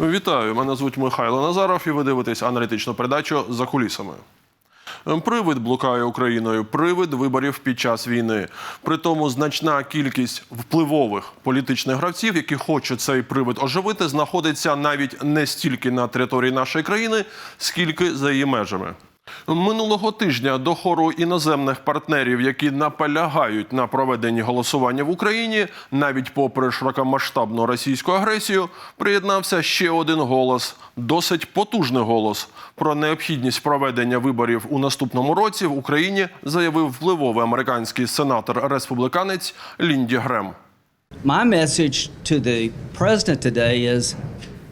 Вітаю, мене звуть Михайло Назаров, і ви дивитесь аналітичну передачу за кулісами. Привид блукає Україною, привид виборів під час війни. Притому значна кількість впливових політичних гравців, які хочуть цей привид оживити, знаходиться навіть не стільки на території нашої країни, скільки за її межами. Минулого тижня до хору іноземних партнерів, які наполягають на проведенні голосування в Україні, навіть попри широкомасштабну російську агресію, приєднався ще один голос, досить потужний голос. Про необхідність проведення виборів у наступному році в Україні заявив впливовий американський сенатор-республіканець Лінді Грем. My message to the president today is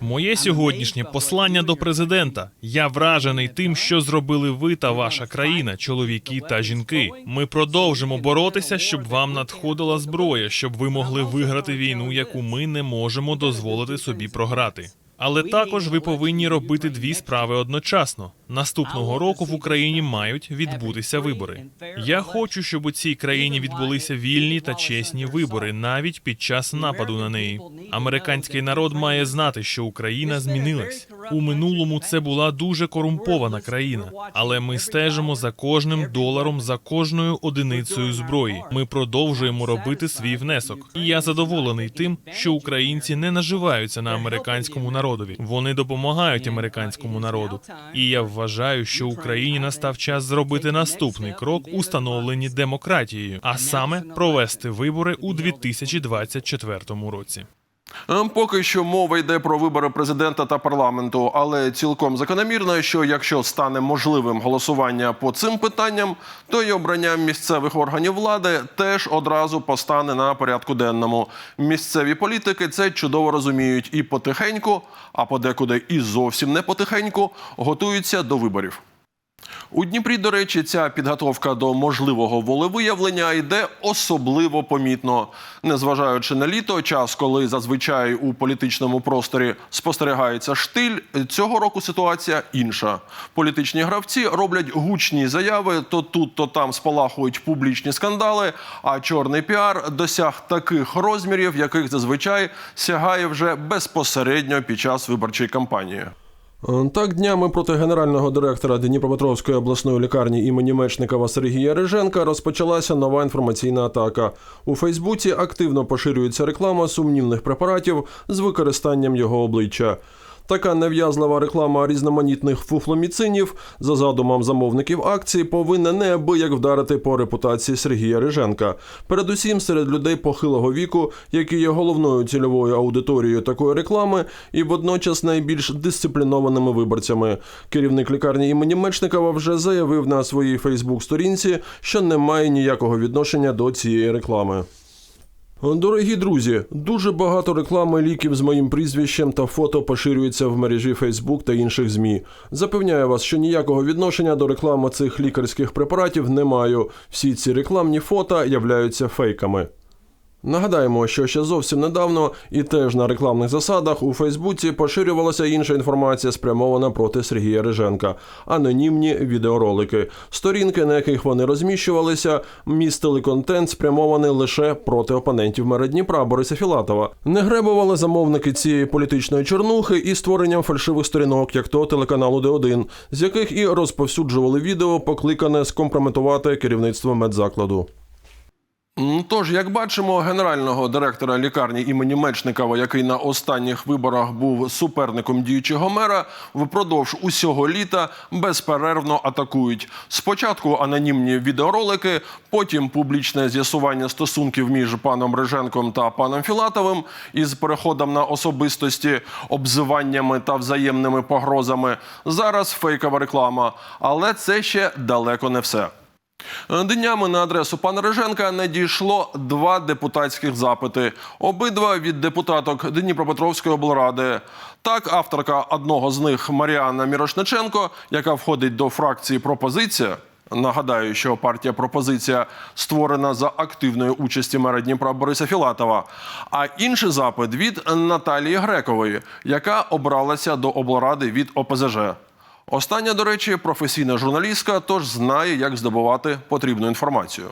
Моє сьогоднішнє послання до президента. Я вражений тим, що зробили ви та ваша країна, чоловіки та жінки. Ми продовжимо боротися, щоб вам надходила зброя, щоб ви могли виграти війну, яку ми не можемо дозволити собі програти. Але також ви повинні робити дві справи одночасно. Наступного року в Україні мають відбутися вибори. Я хочу, щоб у цій країні відбулися вільні та чесні вибори, навіть під час нападу на неї. Американський народ має знати, що Україна змінилась. У минулому це була дуже корумпована країна, але ми стежимо за кожним доларом, за кожною одиницею зброї. Ми продовжуємо робити свій внесок. І я задоволений тим, що українці не наживаються на американському народові. Вони допомагають американському народу. І я вважаю, що Україні настав час зробити наступний крок у становленні демократією, а саме провести вибори у 2024 році. Е, Поки що мова йде про вибори президента та парламенту, але цілком закономірно, що якщо стане можливим голосування по цим питанням, то й обрання місцевих органів влади теж одразу постане на порядку денному. Місцеві політики це чудово розуміють і потихеньку, а подекуди і зовсім не потихеньку готуються до виборів. У Дніпрі, до речі, ця підготовка до можливого волевиявлення йде особливо помітно, незважаючи на літо, час, коли зазвичай у політичному просторі спостерігається штиль. Цього року ситуація інша. Політичні гравці роблять гучні заяви, то тут, то там спалахують публічні скандали. А чорний піар досяг таких розмірів, яких зазвичай сягає вже безпосередньо під час виборчої кампанії. Е, Так, днями проти генерального директора Дніпропетровської обласної лікарні імені Мечникова Сергія Риженка розпочалася нова інформаційна атака. У Фейсбуці активно поширюється реклама сумнівних препаратів з використанням його обличчя. Така нав'язлива реклама різноманітних фуфломіцинів за задумом замовників акції повинна неабияк вдарити по репутації Сергія Риженка. Передусім серед людей похилого віку, які є головною цільовою аудиторією такої реклами, і водночас найбільш дисциплінованими виборцями. Керівник лікарні імені Мечникова вже заявив на своїй Фейсбук-сторінці, що не має ніякого відношення до цієї реклами. Дорогі друзі, дуже багато реклами ліків з моїм прізвищем та фото поширюється в мережі Facebook та інших ЗМІ. Запевняю вас, що ніякого відношення до реклами цих лікарських препаратів не маю. Всі ці рекламні фото являються фейками. Нагадаємо, що ще зовсім недавно і теж на рекламних засадах у Фейсбуці поширювалася інша інформація, спрямована проти Сергія Риженка, анонімні відеоролики. Сторінки, на яких вони розміщувалися, містили контент, спрямований лише проти опонентів мера Дніпра Бориса Філатова. Не гребували замовники цієї політичної чорнухи і створенням фальшивих сторінок, як то телеканалу Д1, з яких і розповсюджували відео, покликане скомпрометувати керівництво медзакладу. М, Тож, як бачимо, генерального директора лікарні імені Мечникова, який на останніх виборах був суперником діючого мера, впродовж усього літа безперервно атакують. Спочатку анонімні відеоролики, потім публічне з'ясування стосунків між паном Риженком та паном Філатовим із переходом на особистості, обзиваннями та взаємними погрозами. Зараз фейкова реклама, але це ще далеко не все. Днями на адресу пана Риженка надійшло два депутатських запити. Обидва від депутаток Дніпропетровської облради. Так, авторка одного з них Маріанна Мірошниченко, яка входить до фракції Пропозиція. Нагадаю, що партія пропозиція створена за активної участі мера Дніпра Бориса Філатова. А інший запит від Наталії Грекової, яка обралася до облради від ОПЗЖ. Остання, до речі, професійна журналістка, тож знає, як здобувати потрібну інформацію.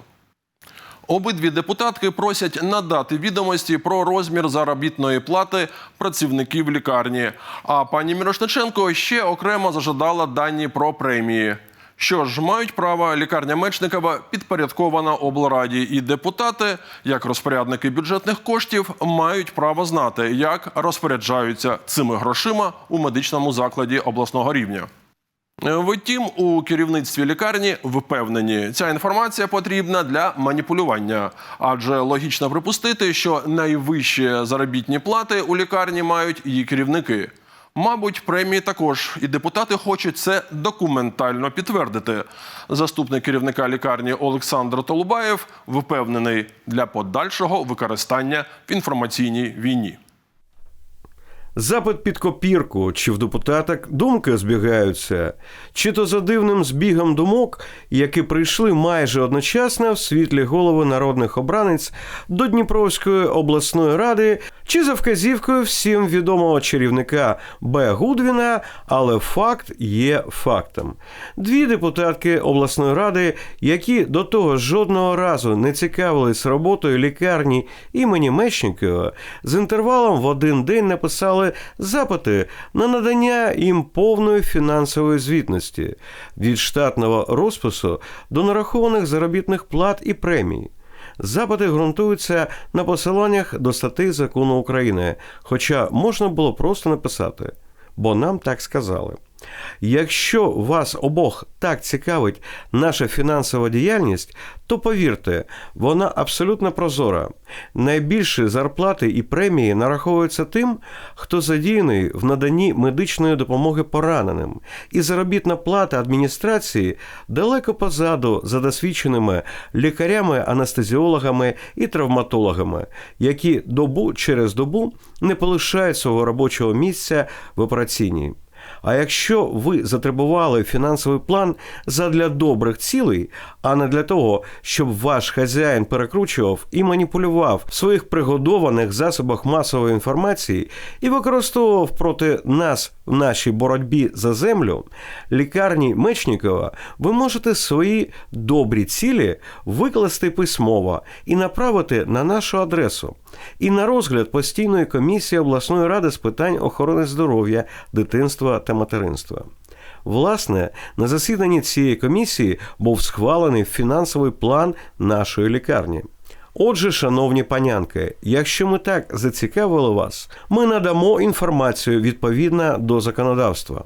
Обидві депутатки просять надати відомості про розмір заробітної плати працівників лікарні. А пані Мірошниченко ще окремо зажадала дані про премії. Що ж, мають право лікарня Мечникова підпорядкована облраді, і депутати, як розпорядники бюджетних коштів, мають право знати, як розпоряджаються цими грошима у медичному закладі обласного рівня. Втім, у керівництві лікарні впевнені, ця інформація потрібна для маніпулювання, адже логічно припустити, що найвищі заробітні плати у лікарні мають її керівники. Мабуть, премії також, і депутати хочуть це документально підтвердити. Заступник керівника лікарні Олександр Толубаєв впевнений для подальшого використання в інформаційній війні. Запит під копірку, чи в депутаток думки збігаються, чи то за дивним збігом думок, які прийшли майже одночасно в світлі голови народних обранець до Дніпровської обласної ради, чи за вказівкою всім відомого чарівника Б. Гудвіна, але факт є фактом. Дві депутатки обласної ради, які до того жодного разу не цікавились роботою лікарні імені Мечникова, з інтервалом в один день написали запити на надання їм повної фінансової звітності від штатного розпису до нарахованих заробітних плат і премій. Запити ґрунтуються на посиланнях до статей закону України, хоча можна було просто написати, бо нам так сказали. Якщо вас обох так цікавить наша фінансова діяльність, то повірте, вона абсолютно прозора. Найбільші зарплати і премії нараховуються тим, хто задіяний в наданні медичної допомоги пораненим, і заробітна плата адміністрації далеко позаду за досвідченими лікарями, анестезіологами і травматологами, які добу через добу не полишають свого робочого місця в операційній. А якщо ви затребували фінансовий план задля добрих цілей, а не для того, щоб ваш хазяїн перекручував і маніпулював в своїх пригодованих засобах масової інформації і використовував проти нас в нашій боротьбі за землю, лікарні Мечникова ви можете свої добрі цілі викласти письмово і направити на нашу адресу. І на розгляд постійної комісії обласної ради з питань охорони здоров'я, дитинства та материнства. Власне, на засіданні цієї комісії був схвалений фінансовий план нашої лікарні. Отже, шановні панянки, якщо ми так зацікавили вас, ми надамо інформацію відповідно до законодавства.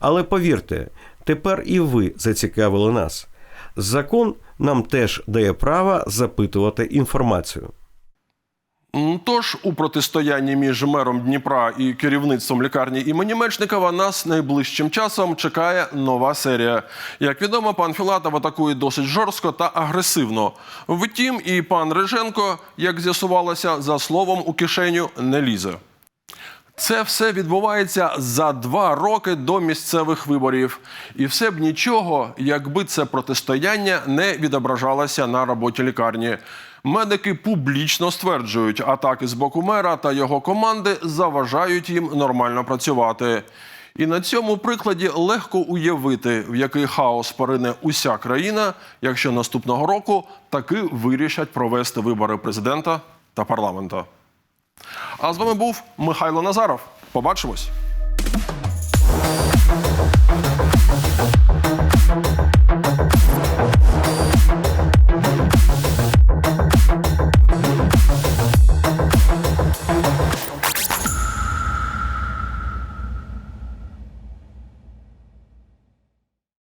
Але повірте, тепер і ви зацікавили нас. Закон нам теж дає право запитувати інформацію. М, Тож у протистоянні між мером Дніпра і керівництвом лікарні імені Мечникова нас найближчим часом чекає нова серія. Як відомо, пан Філатов атакує досить жорстко та агресивно. Втім, і пан Риженко, як з'ясувалося, за словом у кишеню не лізе. Це все відбувається за два роки до місцевих виборів. І все б нічого, якби це протистояння не відображалося на роботі лікарні. Медики публічно стверджують, атаки з боку мера та його команди заважають їм нормально працювати. І на цьому прикладі легко уявити, в який хаос порине уся країна, якщо наступного року таки вирішать провести вибори президента та парламента. А з вами був Михайло Назаров. Побачимось.